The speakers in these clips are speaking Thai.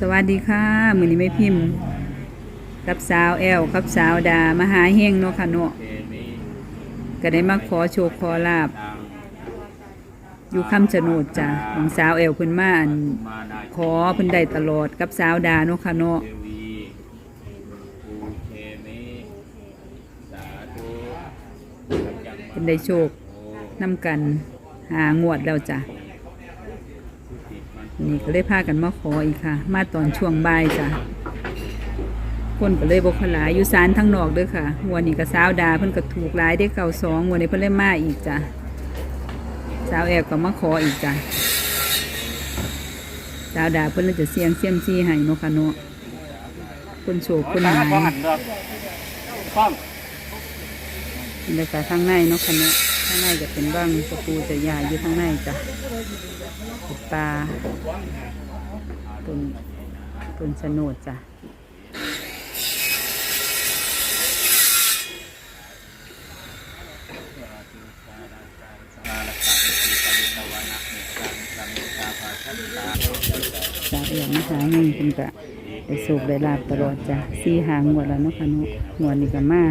สวัสดีค่ะมือนี้ไม่พิมพ์ กับสาวแอลกับสาวดามาหาเฮงเนาะค่ะเนาะก็ได้มาขอโชคขอลาบ อยู่คำชะโนดจ้ะของสาวแอลเพิ่นมาอันขอเพิ่นได้ตลอดกับสาวดาเนาะค่ะเนาะเพิ่นได้โชคนํกันหางวดแล้วจ้ะ นี่ก็เลยพากันมาขออีกค่ะ มาตอนช่วงบ่ายจ้ะคนก็เลยบกขลายอยู่ศาลทั้งนอกเด้อค่ะวันนี้ก็สาวดาเพิ่นก็ถูกหลายได้เก่าสองวันนี้เพิ่นเลยมาอีกจ้ะสาวแอบก็มาขออีกจ้ะสาวดาเพิ่นเลยจะเสียงเสียมซีให้เนาะค่ะเนาะคนโชคคนหมายฟ้อง บรรยากาศข้างในเนาะคะเนาะข้างในจะเป็นบ้างประตูจะใหญ่อยู่ข้างในจ้ะเป็นปลาต้นต้นชะโนดจ้ะสาวอย่างมหาเงินเป็นกะได้สูบได้ลาบตลอดจ้ะสี่หางวดแล้วเนาะคะเนาะงวดนี้ก็มา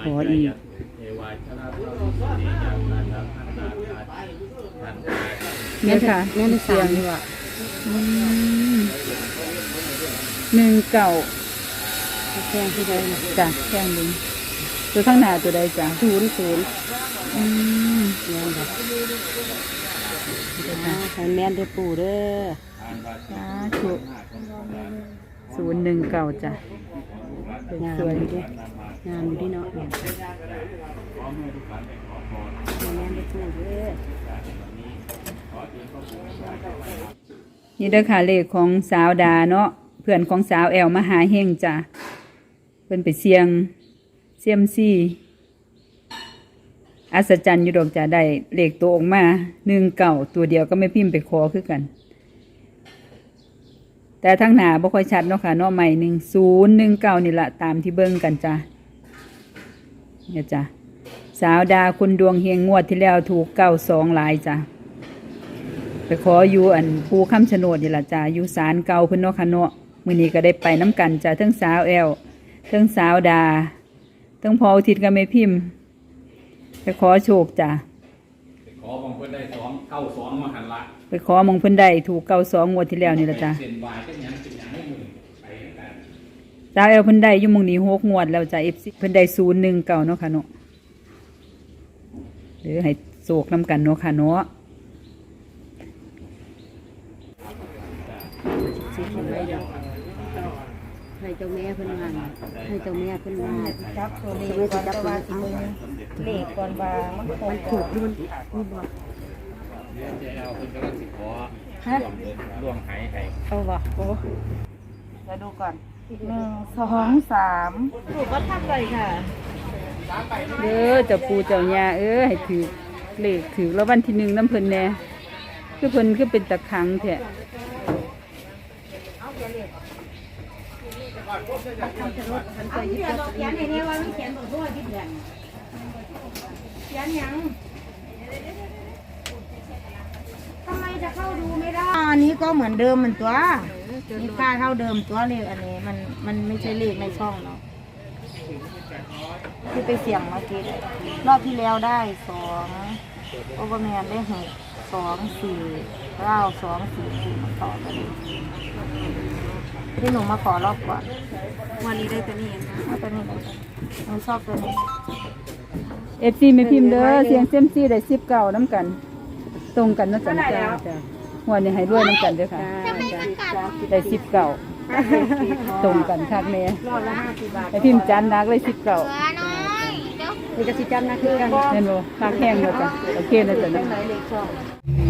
ขออีกเทวาชนะพระสุนียานาทัพนาทัพทันตาเนี่ยค่ะแม่นสามดีกว่าอืมหนึ่งเก่าแพงที่ใดนะจ้ะแข้งดึงตัวข้างหน้าตัวใดจ้ะศูนย์ศูนย์อืมแม่นค่ะอ่าให้แม่นได้ปู่เด้อสาธุ ศูนย์หนึ่งเก่าจ้ะงามสวยอยู่ดิงามอยู่ดิเนาะเนี่ยให้แม่นได้ปู่เด้อนี่เด้อค่ะเลขของสาวดาเนาะเพื่อนของสาวแอลมาหาเฮงจ้ะเพิ่นไปเสียงเซียมซี่อัศจรรย์อยู่ดอกจ้ะได้เลขตัวออกมาหนึ่งเก่าตัวเดียวก็ไม่พิมพ์ไปขอคือกัน แต่ทั้งหนาบ่ค่อยชัดเนาะค่ะเนาะใหม่หนึ่งศูนย์หนึ่งเก้านี่ละตามที่เบิ่งกันจ้ะเนี่ยจ้ะสาวดาคุณดวงเฮงงวดที่แล้วถูกเก้าสองลายจ้ะไปขออยู่อันภูคำชะโนดนี่ละจ้าอยู่ศาลเก่าเพิ่นเนาะค่ะเนาะมือนี้ก็ได้ไปน้ำกันจ้าทั้งสาวแอลทั้งสาวดาทั้งพออุทิศกับแม่พิมพ์ไปขอโชคจ้าขอบางคนได้สองเข้าสองมาหันละ ไปขอมองเพิ่นได้ถูกเก้าสองงวดที่แล้วนี่ละจ้าเส้นวายก็ยังเป็นอย่างให้มือไปกันสาวแอลเพิ่นได้อยู่มองนี้หกงวดแล้วจ้า FC เพิ่นได้ศูนย์หนึ่งเก่าเนาะค่ะเนาะหรือให้โศกน้ำกันเนาะค่ะเนาะสิเห็นไว้เนาะให้เจ้าแม่เพิ่นงานให้เจ้าแม่เพิ่นงานจับตัวเลขก่อนว่าสิเลขก่อนว่ามันถูกด้วยมันนี่บอก เดี๋ยวจะเอาคนกำลังสิขอฮะล่วงหายให้เอาวะโอ้เดี๋ยวดูก่อนหนึ่งสองสามถูกก็ทำเลยค่ะเด้อเจ้าปู่เจ้าย่าเอ้ยให้ถือเลขถือแล้ววันที่หนึ่งน้ำเพิ่นแน่คือเพิ่นคือเป็นตะครังแท้เอาเขียนเขียนในนี้ว่าไม่เขียนบอกว่าที่เดือนเขียนยัง ทำไมจะเข้าดูไม่ได้อันนี้ก็เหมือนเดิมเหมือนตัวมีค่าเท่าเดิมตัวเลขอันนี้ มันมันไม่ใช่เลขในช่องเนาะที่ไปเสี่ยงเมื่อกี้รอบที่แล้วได้สองโอเวอร์แมนได้หกสองสี่เก้าสองสี่สี่มาต่อกันที่หนูมาขอรอบก่อนวันนี้ได้ตัวนี้นะเอาตัวนี้เลยหนูชอบตัวนี้เอฟซีไม่พิมพ์เด้อเสียงเซยมซีได้สิบเก้าน้ำกัน ตรงกันเนาะจ้ะจ้าจ้าหัวนี่ให้ด้วยน้ำกันเด้อค่ะได้สิบเก้าตรงกันคักแม่รอบละห้าสิบบาทไอพิมพ์จันนักเลยสิบเก้านี่ก็สิจำนะคือกันเห็นบ่คักแห้งแล้วจ้ะโอเคนะจ้ะไหนเนาะ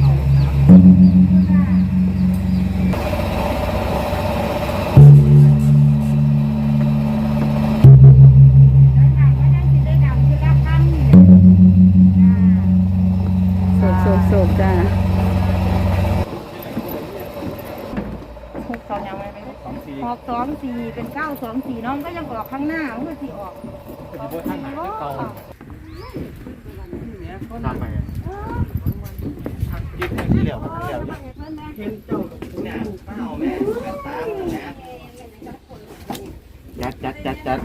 ออกสองสี่เป็นเก้าสองสี่น้องก็ยังออกข้างหน้ามันก็สี่ออกสองสี่โอ้ทำไมกินที่เหลียวที่เหลี้ยวจัดจัดจัดจัด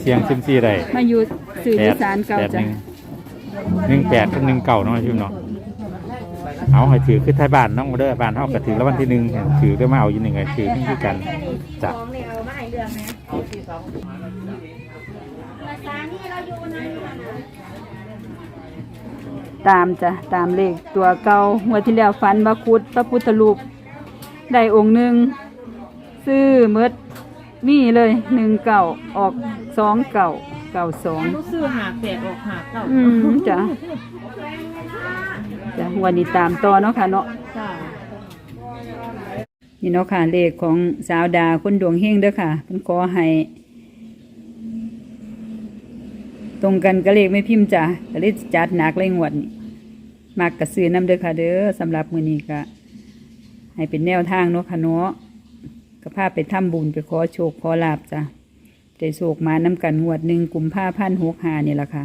เสียงซิมซี่ได้มาอยู่สื่อสารเก่าจ้ะหนึ่งแปดกับหนึ่งเก่าเนาะชิมเนาะ เอาให้ถือคือไทยบ้านน้องมาเด้อบ้านเฮาก็ถือแล้ววันที่หนึ่งถือได้มาเอาอยู่หนึ่งไงถือนี่คือกันจ้ะตามจ้ะตามเลขตัวเก่าหัวดที่แล้วฝันว่าคุดพระพุทธรูปได้องค์หนึ่งซื้อเมดมีเลยหนึ่งเก่าออกสองเก่าเก่าสองลูกซื้อหาแปดออกหาเก้าอืมจ้ะ จ้ะวันนี้ตามต่อเนาะค่ะเนาะจ้านี่เนาะค่ะเลขของสาวดาคนดวงเฮงเด้อค่ะเพิ่นขอให้ตรงกันก็เลขไม่พิมพ์จ้ะก็เลยจัดหนักเลยงวดนี้มากกระซื้อน้ำเด้อค่ะเด้อสำหรับมื้อนี้ก็ให้เป็นแนวทางเนาะค่ะเนาะก็พาไปทำบุญไปขอโชคขอลาบจ้ะได้โชคมาน้ำกันงวดหนึ่งกุมภาพันธ์หกหานี่แหละค่ะ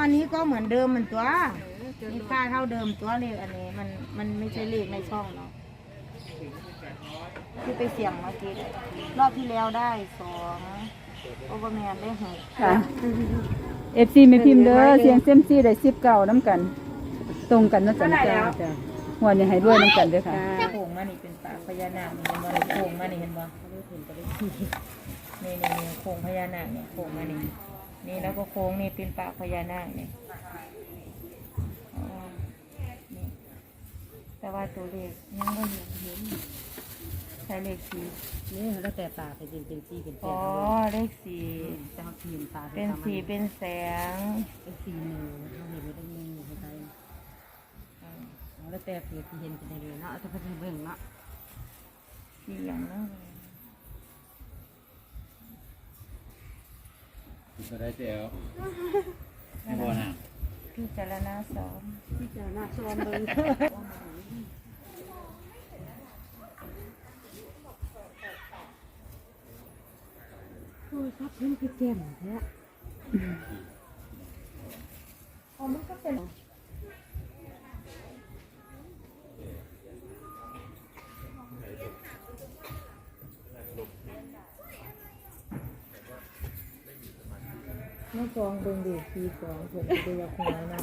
อันนี้ก็เหมือนเดิมเหมือนตัวมีค่าเท่าเดิมตัวเลขอันนี้ มันมันไม่ใช่เลขในช่องเนาะที่ไปเสี่ยงเมื่อกี้รอบที่แล้วได้สองโอเวอร์แมนได้หกค่ะเอฟซีไม่พิมพ์เด้อเสียงเซยมซีได้สิบเก้าน้ำกัน ตรงกันเนาะจ้ะจ้ะจ้ะ หัวนี่ให้ด้วยน้ำกันเด้อค่ะโค้งมานี่เป็นปากพญานาคนี่เห็นบ่โค้งมานี่เห็นบ่นี่นี่นี่โค้งพญานาคเนี่ยโค้งมานี่นี่แล้วก็โค้งนี่เป็นปากพญานาคเนี่ยอ๋อนี่แต่ว่าตัวเลขยังไม่เห็นเห็นใช้เลขสีนี่แล้วแต่ปลาไปเป็นเป็นสีเป็นแปอ๋อดเลขสีจะเขาทีมปลาเป็นสีเป็นแสงเป็นสีหนึ่งเขาเห็นไม่ได้เงินไม่ได้ แล้วแต่เพียที่เห็นเป็นเลยเนาะแต่พอดีเบิ่งเนาะสีอย่างนั้นก็ได้เจ๋วไม่พอนะพิจารณาสอนที่เจอหน้าชวนเบิ่งโอ้ยครับเพิ่นคือแจ่มแท้ไม่ ฟองเบิ่งดูสีฟองผมจะดูว่าคนนั้นนะ